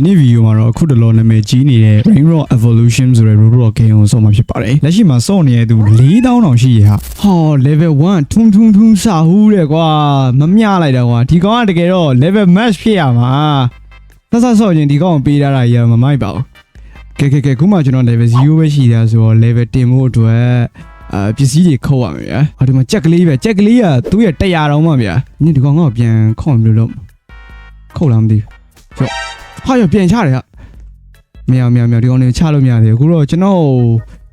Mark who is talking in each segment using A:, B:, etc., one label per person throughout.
A: ဒီနေ့ဗီဒီယိုမှာတော့အခုတလောနာမည်ကြီးနေတဲ့ Rain Rock Evolution ဆိုတဲ့ Roblox game ကိုစောမှာဖြစ်ပါတယ်လက်ရှိမှာစောနေတဲ့သူ4000တောင်ရှိရဟာဟော level 1ထုံထုံထုံစာဟူးတယ်ကွာမမျှလိုက်တာကွာဒီကောင်ကတကယ်တော့ level match ဖြစ်ရမှာဆက်ဆက်ဆော့ချင်းဒီကောင်ကိုပေးထားတာကြီးကမမိုက်ပါဘူးကဲကဲကဲခုမှကျွန်တော် level 0ပဲရှိတာဆိုတော့ level တင်ဖို့အတွက်အာပစ္စည်းတွေခုတ်ရမယ်ဗျာဟောဒီမှာကြက်ကလေးပဲကြက်ကလေးကသူ့ရဲ့100တောင်မှဗျာညဒီကောင်ကပြန်ခုတ်မလို့လို့ခုတ်လားမသိဘူး ဟာရပြန်ချတယ်ဟာမရမရမရဒီကောင်တွေချလို့မရသေးဘူးအခုတော့ကျွန်တော်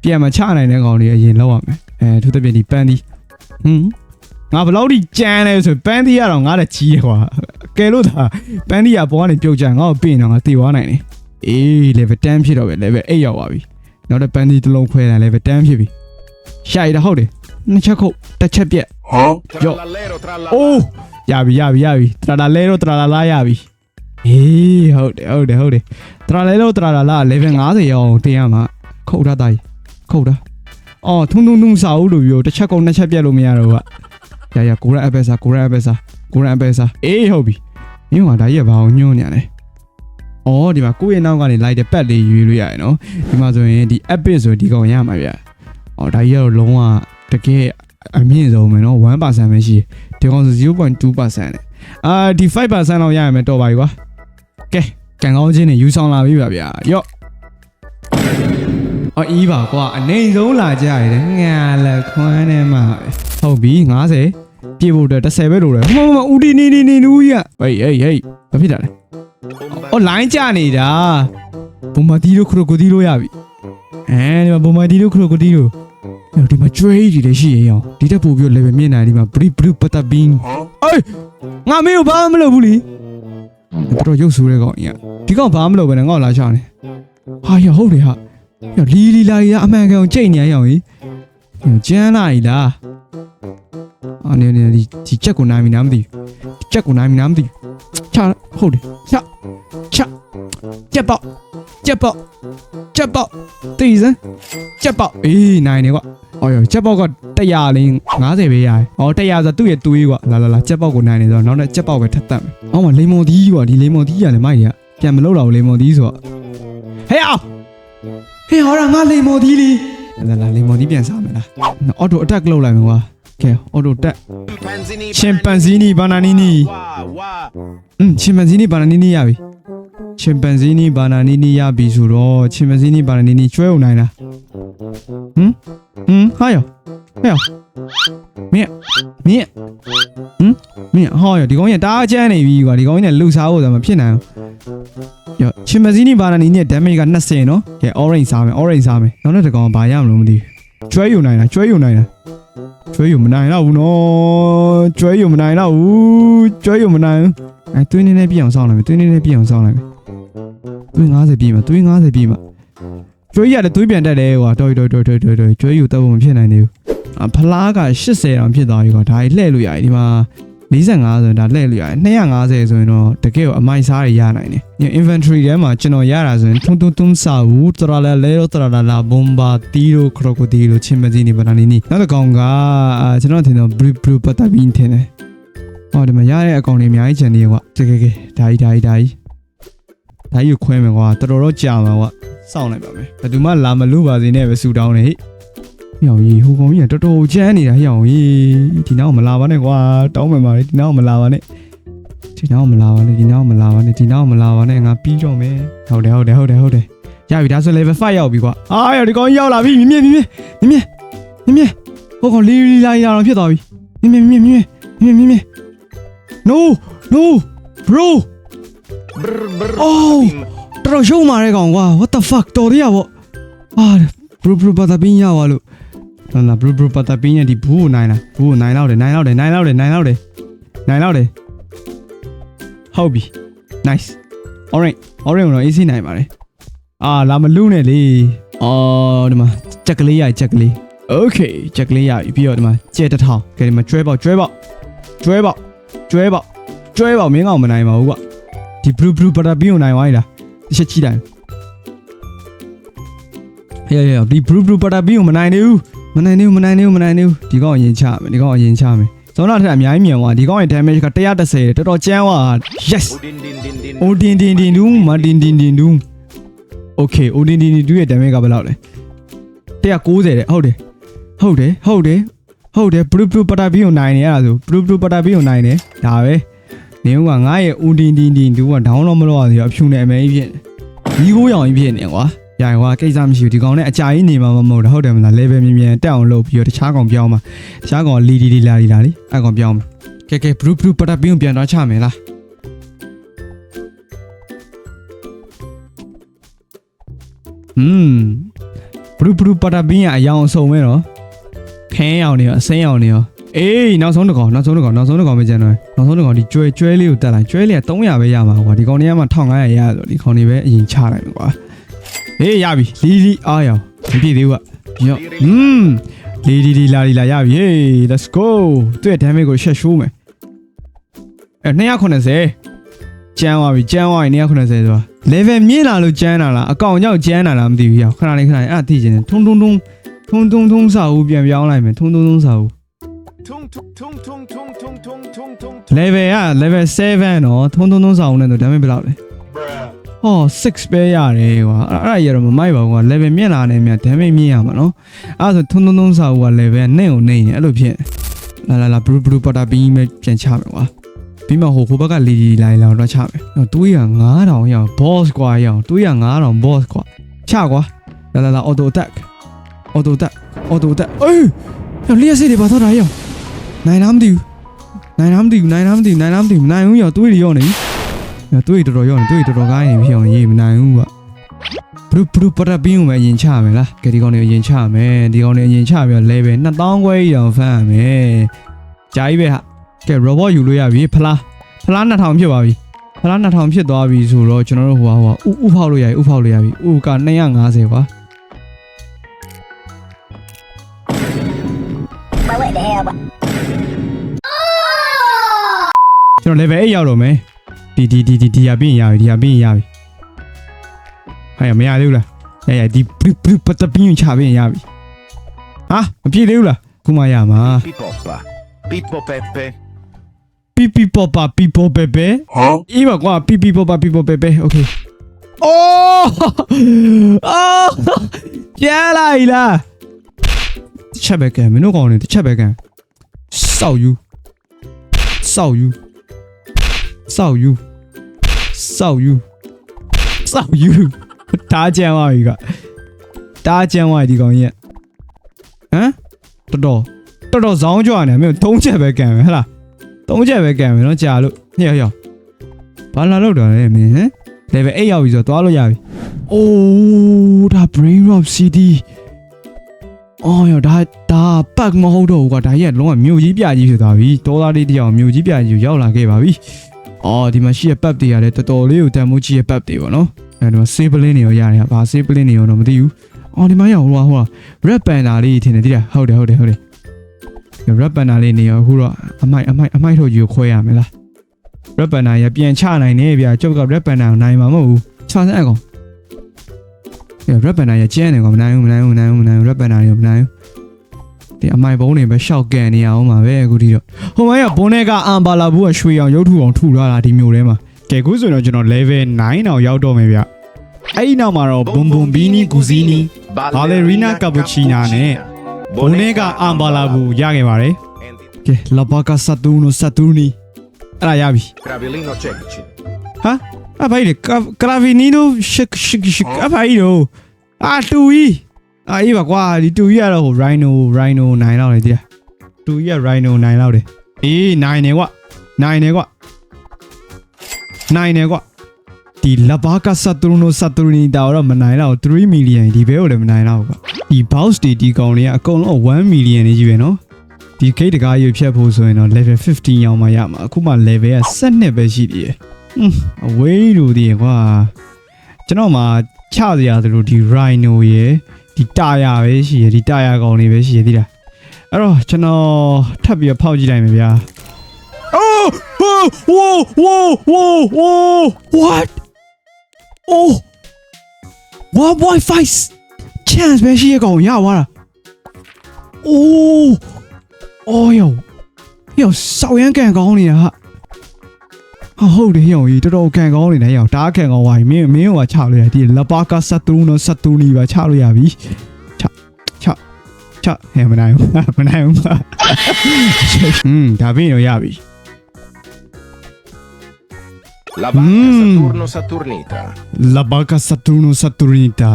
A: ပြန်မချနိုင်တဲ့ကောင်တွေအရင်လောက်ရမယ်အဲသူတပြည့်ဒီပန်းဒီဟွန်းငါဘယ်လောက်ထိကြမ်းလဲဆိုပန်းဒီရတော့ငါတက်ကြီးရကွာကဲလို့သာပန်းဒီရပေါ်ကနေပြုတ်ကြငါ့ကိုပြင်တော့ငါတေသွားနိုင်တယ်အေး level 10ဖြစ်တော့ပဲ level 8ရောက်သွားပြီနောက်တော့ပန်းဒီတစ်လုံးခွဲတာ level 10ဖြစ်ပြီရှာရတာဟုတ်တယ်နှစ်ချက်ခုတ်တစ်ချက်ပြက်
B: Huh?
A: Yo.
B: Trallalero, trallalero.
A: အိုးရပြီရပြီရပြီတရာလာလဲတော့တရာလာလာရပြီ အေးဟုတ်တယ်ဟုတ်တယ်ဟုတ်တယ်တရာလဲတော့တရာလာလာ level 50ရောင်းတင်ရမှာခုတ်ထားတာကြီးခုတ်ထားအော်ထုံထုံထုံစာဦးလို့ပြောတစ်ချက်ကုန်နှစ်ချက်ပြက်လို့မရတော့ဘူးကရရကိုရအပက်စာကိုရအပက်စာကိုရအပက်စာအေးဟုတ်ပြီမင်းကဒါကြီးကဘာအောင်ညွှန်းနေရလဲအော်ဒီမှာကိုယ့်ရဲ့နောက်ကနေလိုက်တဲ့ပက်လေးရွေးလို့ရတယ်နော်ဒီမှာဆိုရင်ဒီ epic ဆိုဒီကောင်ရမှာဗျအော်ဒါကြီးကတော့လုံးဝတကယ်အမြင့်ဆုံးပဲနော်1%ပဲရှိတယ်ဒီကောင်ဆို0.2%နဲ့အာဒီ5%လောက်ရရမယ်တော့ပါပြီကွာ ကဲကံကောင်းခြင်းနဲ့ယူဆောင်လာပြီပါဗျာယော့အော်အီးပါကွာအနေဆုံးလာကြရတယ်ငါလက်ခွမ်းနဲ့မှဟုတ်ပြီ90ပြေဖို့အတွက်30ပဲလို့တယ်မမမဦးဒီနီနီနီနူးကြီးကဟေးဟေးဟေးဘာဖြစ်တာလဲအော်လိုင်းကြနေတာဘုံမတီတို့ခရိုကိုတီတို့ရပြီအဲဒီမှာဘုံမတီတို့ခရိုကိုတီတို့ဒီမှာ trade တွေလည်းရှိရအောင်ဒီတက်ပို့ပြီး level မြင့်နေတာဒီမှာ brief brief ပတာဘင်း
B: Huh?
A: အေးငါမင်းကိုဘာမှမလုပ်ဘူးလी တော်တော်ရုပ်ဆိုးတဲ့ကောင်ကြီးอ่ะဒီကောင်ဘာမှမလုပ်ဘဲနဲ့ငါ့ကိုလာချောင်းနေဟာရဟုတ်တယ်ဟာရလီလီလာရီအမှန်ကန်ကိုကြိတ်နေရအောင်ကြီးကျန်းလာရီလားအာနေနေဒီဒီချက်ကိုနိုင်ပြီနားမသိဘူးဒီချက်ကိုနိုင်ပြီနားမသိဘူးချဟုတ်တယ်ချချချက်ပေါက်ချက်ပေါက်ချက်ပေါက်တီးစမ်းချက်ပေါက်အေးနိုင်နေကွာ အော်ရချက်ပေါက်က100လင်း50ပဲရတယ်။အော်100ဆိုသူ့ရဲ့သွေးကွာလာလာလာချက်ပေါက်ကိုနိုင်နေဆိုတော့နောက်နဲ့ချက်ပေါက်ပဲထပ်တတ်မယ်။အော်မလိမ္မော်သီးကွာဒီလိမ္မော်သီးရတယ်မိုက်ရပြန်မလုပ်တော့ဘူးလိမ္မော်သီးဆိုတော့ဟဲ့အောင်ဟဲ့ဟောရငါလိမ္မော်သီးလीလာလာလိမ္မော်သီးပြန်စားမယ်လား။အော်တိုအတက်လုပ်လိုက်မယ်ကွာ။ကဲအော်တိုတက်
B: Panzini,
A: ချင်ပန်ဇီနီဘာနာနီနီ
B: Wah, wah.
A: อืมချင်ပန်ဇီနီဘာနာနီနီရပြီ ချင်ပန်ဇီနီဘာနာနီနီရပြီဆိုတော့ချင်ပန်ဇီနီဘာနာနီနီကျွဲုံနိုင်လားဟမ်ဟမ်ဟာယောဟဲ့ယောမင်းမင်းဟမ်မင်းဟောယောဒီကောင်ကြီးတားချမ်းနေပြီကွာဒီကောင်ကြီးနဲ့လှူစားဖို့ဆိုမဖြစ်နိုင်ဘူးယောချင်ပန်ဇီနီဘာနာနီနီရဲ့ damage က20နော်ကဲ orange စားမယ် orange စားမယ်နောက်တစ်ကောင်ကဘာရမလို့မသိဘူးကျွဲယူနိုင်လားကျွဲယူနိုင်လား ကျွဲယူမနိုင်တော့ဘူးနော်ကျွဲယူမနိုင်တော့ဘူးကျွဲယူမနိုင်ဘူးအဲသွေးနည်းနည်းပြည့်အောင်စောင်းလိုက်မယ်သွေးနည်းနည်းပြည့်အောင်စောင်းလိုက်မယ်သွေး90ပြည့်မှာသွေး90ပြည့်မှာကျွေးရတယ်သွေးပြန်တက်တယ်ကွာတော်တော်တော်တော်တော်တော်ကျွေးယူတော့မဖြစ်နိုင်သေးဘူးအဖလားက80တောင်ဖြစ်သွားပြီကွာဒါကြီးလှည့်လို့ရတယ်ဒီမှာ 45ဆိုရင်ဒါလှည့်လို့ရတယ်250ဆိုရင်တော့တကယ်ကိုအမိုက်စားတွေရနိုင်တယ်ည inventory ထဲမှာကျွန်တော်ရတာဆိုရင်ထုံထုံထုံစာဘူးတရာလဲလဲတရာလာလာဘွန်ဘာတီရိုခရိုကိုတီလိုချင်မစီနေဗနာနီနီနောက်တစ်ကောင်ကအာကျွန်တော်ထင်တော့ blue blue ပတ်တာဘင်းထင်တယ်ဟောဒီမှာရတဲ့အကောင်တွေအများကြီးကျန်နေကွာတကယ်ကဲဒါကြီးဒါကြီးဒါကြီးဒါကြီးကိုခွဲမယ်ကွာတော်တော်တော့ကြာမှာကွာစောင့်လိုက်ပါမယ်ဘယ်သူမှလာမလို့ပါစေနဲ့ပဲဆူတောင်းနေဟိ ဟေ့အောင်ကြီးဟိုကောင်ကြီးကတော်တော်ကြမ်းနေတာဟေ့အောင်ကြီးဒီနောက်မလာပါနဲ့ကွာတောင်းမယ်ပါလေဒီနောက်မလာပါနဲ့ဒီနောက်မလာပါနဲ့ဒီနောက်မလာပါနဲ့ဒီနောက်မလာပါနဲ့ငါပြီးတော့မယ်ဟုတ်တယ်ဟုတ်တယ်ဟုတ်တယ်ဟုတ်တယ်ရပြီဒါဆို level 5ရောက်ပြီကွာအာရဒီကောင်ကြီးရောက်လာပြီမြင်မြင်မြင်မြင်မြင်မြင်မြင်ဟိုကောင်လီလီလာလာတော့ဖြစ်သွားပြီမြင်မြင်မြင်မြင်မြင်မြင်မြင် No no bro
B: Brr, brr.
A: Oh. တော်တော်ရှုံးမာတဲ့ကောင်ကွာ what the fuck တော်ရရပေါ့အာ bro bro ပတာပင်းရပါလို့ လာလာ bro bro ပတာပင်းရဒီဘူးကိုနိုင်လားဘူးကိုနိုင်တော့တယ်နိုင်တော့တယ်နိုင်တော့တယ်နိုင်တော့တယ်နိုင်တော့တယ်ဟုတ်ပြီ nice orange orange တော့ easy နိုင်ပါတယ်အာလာမလူးနဲ့လေအော်ဒီမှာချက်ကလေးရချက်ကလေး okay ချက်ကလေးရပြီပြီးတော့ဒီမှာကျဲတစ်ထောင်ကဲဒီမှာကျွဲပေါက်ကျွဲပေါက်ကျွဲပေါက်ကျွဲပေါက်ကျွဲပေါက်မင်းကောင်မနိုင်ပါဘူးကွာဒီ blue blue ပတာပင်းကိုနိုင်သွားပြီလားတစ်ချက်ချိတိုင်းဟဲ့ဟဲ့ဒီ blue blue ပတာပင်းကိုမနိုင်နေဘူး မနိုင်နေဘူးမနိုင်နေဘူးမနိုင်နေဘူးဒီကောင်အရင်ချမယ်ဒီကောင်အရင်ချမယ်ဇောနာထက်အများကြီးမြန်သွားဒီကောင်ရဲ့ damage က130တော်တော်ကျန်းသွား yes
B: odin din din
A: dum martin din din dum okay odin din din dum ရဲ့ damage ကဘယ်လောက်လဲ190တဲ့ဟုတ်တယ်ဟုတ်တယ်ဟုတ်တယ်ဟုတ်တယ်ပရူပရူပတာဘီကိုနိုင်နေရတာဆိုပရူပရူပတာဘီကိုနိုင်နေဒါပဲနင်းကငါ့ရဲ့ odin din din dum က down တော့မလုပ်ရသေးဘူးအဖြူနဲ့အမဲကြီးဖြစ်နေဒီကိုရောင်ကြီးဖြစ်နေကွာ ရိုင်ကွာကိစ္စမရှိဘူးဒီကောင်နဲ့အကြာကြီးနေမှာမဟုတ်တော့ဟုတ်တယ်မလား level မြင်မြန်တက်အောင်လုပ်ပြီးတော့တခြားကောင်ပြောင်းမှာတခြားကောင်လီလီလီလာလီလာလီအဲ့ကောင်ပြောင်းမှာကဲကဲဘလူးဘလူးပတာဘီကိုပြန်တော့ချမယ်လားอืมဘလူးဘလူးပတာဘင်းရအယောင်အစုံပဲနော်ခင်းအောင်နေရောအစင်းအောင်နေရောအေးနောက်ဆုံးတစ်ကောင်နောက်ဆုံးတစ်ကောင်နောက်ဆုံးတစ်ကောင်ပဲကျန်တော့နောက်ဆုံးတစ်ကောင်ဒီကျွဲကျွဲလေးကိုတက်လိုက်ကျွဲလေးက300ပဲရမှာကွာဒီကောင်တွေကမှ1500ရရဆိုဒီကောင်တွေပဲအရင်ချလိုက်မယ်ကွာ ဟေးရပြီလီလီအားရမပြည့်သေးဘူးကညော့อืมလီလီလီလာလီလာရပြီဟေး let's go သူ့ရဲ့ damage ကိုရှက်ရှိုးမယ်အဲ290ကျန်းသွားပြီကျန်းသွားပြီ290ဆိုတာ level မြင့်လာလို့ကျန်းလာလားအကောင်ကြောင့်ကျန်းလာလားမသိဘူးရောခဏလေးခဏလေးအဲ့ဒါသိချင်တယ်ထုံထုံထုံထုံထုံထုံစာဦးပြန်ပြောင်းလိုက်မယ်ထုံထုံထုံစာဦး
B: level อ่ะ
A: level 7เนาะทุ้นๆๆสาวเนี่ยตัวดาเมจ
B: บลาเลย
A: ဟော6ပဲရတယ်ကွာအဲ့အဲ့ဒါရတော့မမိုက်ပါဘူးကွာ level မြင့်လာနေမြတ် damage မြင့်ရမှာနော်အဲ့ဒါဆိုထုံထုံထုံစာဦးက level နဲ့ကိုနေနေအဲ့လိုဖြစ်လာလာလာဘလူးဘလူးပေါ်တာဘီးမဲ့ပြန်ချမယ်ကွာပြီးမှဟိုဟိုဘက်ကလီလီလိုင်းလောင်တော့ချမယ်နော်တွေးရ9000ရအောင် boss ကွာရအောင်တွေးရ9000 boss ကွာချကွာလာလာလာ auto attack auto attack auto attack အေးလျှက်စစ်တွေပါတော့တာရအောင်နိုင်လားမသိဘူးနိုင်လားမသိဘူးနိုင်လားမသိဘူးနိုင်လားမသိဘူးနိုင်ဦးရအောင်တွေးရရောနေပြီ ရတွေးတော်တော်ရောနေတွေးတော်တော်ကိုင်းနေဖြစ်အောင်ရေးမနိုင်ဘူးကွာဘလူးဘလူးပတာဘင်းကိုပဲအရင်ချမယ်လားကဲဒီကောင်တွေအရင်ချမယ်ဒီကောင်တွေအရင်ချပြီးတော့ level 2000ခွဲကြီးအောင်ဖမ်းရမယ်ဂျာကြီးပဲဟာကဲ robot ယူလို့ရပြီဖလားဖလား2000ဖြစ်သွားပြီဖလား2000ဖြစ်သွားပြီဆိုတော့ကျွန်တော်တို့ဟိုဟာဟိုဟာဥဥဖောက်လို့ရပြီဥဖောက်လို့ရပြီဥက250ကွာ
C: Well, what the hell? But
A: ကျွန်တော် level 8ရောက်တော့မယ် ဒီဒီဒီဒီဒီရပြီးရင်ရပြီဒီရပြီးရင်ရပြီဟာရမရသေးဘူးလားရရဒီပပပတပင်းချပြီးရင်ရပြီဟာမပြည့်သေးဘူးလားခုမှရမှာ
B: Pipoppa. Pippo Peppe.
A: ပီပီပေါ်ပါပီပေါ်ပေပေ
B: Huh?
A: အေးပါကွာပီပီပေါ်ပါပီပေါ်ပေပေโอเคအိုးအော်ကျဲလိုက်လားတစ်ချက်ပဲကံမင်းတို့ကောင်နေတစ်ချက်ပဲကံစောက်ယူစောက်ယူစောက်ယူ စောက်ယူစောက်ယူတားကြမ်းသွားပြီကတားကြမ်းသွားပြီဒီကောင်ကြီးကဟမ်တော်တော်တော်တော်ဇောင်းကြွနေမင်းသုံးချက်ပဲကံပဲဟဟလားသုံးချက်ပဲကံပဲနော်ကြာလို့ညော့ရောဘာလာလို့တော့လဲမင်းဟမ် level 8ရောက်ပြီဆိုတော့သွားလို့ရပြီ။အိုးဒါ brain rot cd ။အော်ရဒါဒါပတ်မဟုတ်တော့ဘူးကွာဒါကြီးကလုံးဝမြို့ကြီးပြကြီးဖြစ်သွားပြီ။ဒေါ်လာလေးတစ်ယောက်မြို့ကြီးပြကြီးကိုရောက်လာခဲ့ပါပြီ။ အော်ဒီမှာရှိရပတ်တွေရတယ်တော်တော်လေးကိုတန်မိုးကြီးရပတ်တွေပေါ့နော်။အဲဒီမှာ save lane တွေရောရတယ်။ဘာ save lane တွေရောတော့မသိဘူး။အော်ဒီမှာရောက်ဟိုဟို red panda လေးထင်တယ်တိလား။ဟုတ်တယ်ဟုတ်တယ်ဟုတ်တယ်။ red panda လေးနေရောအခုတော့အမိုက်အမိုက်အမိုက်ထုတ်ကြီးကိုခွဲရမယ်လား။ red panda ရပြန်ချနိုင်နေဗျာကျုပ်က red panda ကိုနိုင်မှာမဟုတ်ဘူးချစမ်းအကောင်ဒီ red panda ရကျဲနေကောင်မနိုင်ဘူးမနိုင်ဘူးမနိုင်ဘူးမနိုင်ဘူး red panda ရမနိုင်ဘူး ဒီအမိုက်ဘုံတွေပဲရှောက်ကန်နေအောင်ပါပဲအခုထိတော့ဟိုမကဘုံနဲ့ကအမ်ဘာလာဘူးကရွှေအောင်ရုပ်ထုအောင်ထုထားတာဒီမျိုးထဲမှာကဲခုဆိုတော့ကျွန်တော် level 9အောင်ရောက်တော့မယ်ဗျအဲ့ဒီနောက်မှာတော့ဘွန်ဘွန်ဘီနီဂူဇီနီ Ballerina cappuccina နဲ့ဘုံနဲ့ကအမ်ဘာလာဘူးရခဲ့ပါတယ်
B: And it-
A: ကဲလာဘာကဆတ်တူနိုဆတ်တူနီအဲ့ဒါရပြီ
B: Gravellino Cecci.
A: ဟာအဖိုင်လေကရာဗီနီနိုရှက်ရှက်ရှက်အဖိုင်ရောအာတူကြီး အာအေးပါကွာဒီတူကြီးကတော့ဟို Rhino Rhino 9လောက်လေတိလားတူကြီးက Rhino 9လောက်တယ်အေး9နေကွာ9နေကွာ9နေကွာဒီလဘာကဆတ်တူနိုဆတ်တူနီတာတော့မနိုင်တော့3 million ဒီဘဲကိုလည်းမနိုင်တော့ကွာဒီ boss တွေဒီကောင်တွေကအကုန်လုံး1 million နေကြီးပဲနော်ဒီ gate တကားရွဖြတ်ဖို့ဆိုရင်တော့ level 15ရောက်မှရမှာအခုမှ level က12ပဲရှိသေးတယ်အဝေးလိုတည်းကွာကျွန်တော်မှချစရာဆိုလို့ဒီ rhino ရယ် ဒီတာယာပဲရှိရယ်ဒီတာယာကောင်တွေပဲရှိရယ်ဒီလားအဲ့တော့ကျွန်တော်ထပ်ပြီးတော့ဖောက်ကြည့်လိုက်မယ်ဗျာ Oh whoa whoa whoa whoa whoa what Oh what boy fight chance ပဲရှိရကောင်ရသွားတာ Oh oh yo ဟေ့စောက်ရမ်းကန်ကောင်းနေတာဟာ ဟာဟုတ်တယ်ဟေ့ကြီးတော်တော်ကန်ကောင်းနေတာဟေ့တားကန်ကောင်းသွားပြီမင်းမင်းဟိုကချလို့ရဒီလပါကစတူနိုစတူနီပါချလို့ရပြီချချချဟဲ့မနိုင်ဘူးမနိုင်ဘူးอืมဒါပြီးတော့ရပြီ
B: La vacca
A: Mm.
B: Saturno Saturnita.
A: La Vaca Saturno Saturnita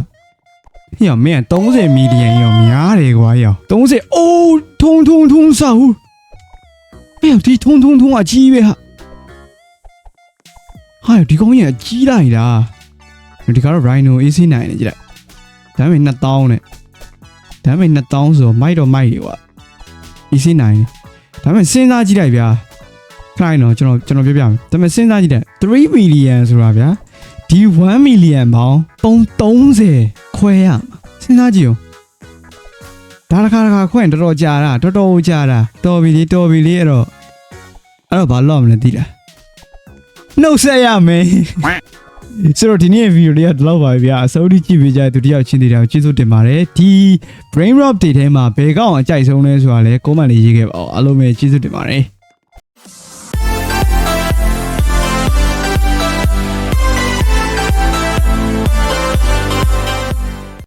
A: ဟေ့မင်း30မီလီယံရောများတယ်ကွာရော30အိုးထုံထုံထုံစာဟုတ်ဟေ့ဒီထုံထုံထုံအကြီးပဲဟာ ဟာဒီကောင်ကြီးအကြီးလိုက်တာဒီကတော့ Rhino AC9 နဲ့ကြည့်လိုက်ဒါပေမဲ့2000နဲ့ဒါပေမဲ့2000ဆိုမိုက်တော့မိုက်တယ်ကွာ AC9 နဲ့ဒါပေမဲ့စဉ်းစားကြည့်လိုက်ဗျာခိုင်းတော့ကျွန်တော်ကျွန်တော်ပြောပြမယ်ဒါပေမဲ့စဉ်းစားကြည့်တယ်3 million ဆိုတာဗျာဒီ1 million ပေါင်း330ခွဲရမှာစဉ်းစားကြည့်ဦးဒါတစ်ခါတစ်ခါခွဲရင်တော်တော်ကြာတာတော်တော်ကြာတာတော်ပြီလေတော်ပြီလေအဲ့တော့အဲ့တော့ဘာလုပ်မလဲသိလား နှုတ်ဆက်ရမယ်ဆိုတော့ဒီနေ့ဗီဒီယိုလေးကဒီလောက်ပါပဲဗျာအစိုးရကြည့်ပေးကြတဲ့သူတယောက်ချင်းသေးတယ်ကျေးဇူးတင်ပါတယ်ဒီ brain rot တွေထဲမှာဘယ်ကောင်အကြိုက်ဆုံးလဲဆိုတာလဲ comment လေးရေးခဲ့ပါဦးအားလုံးပဲကျေးဇူးတင်ပါတယ်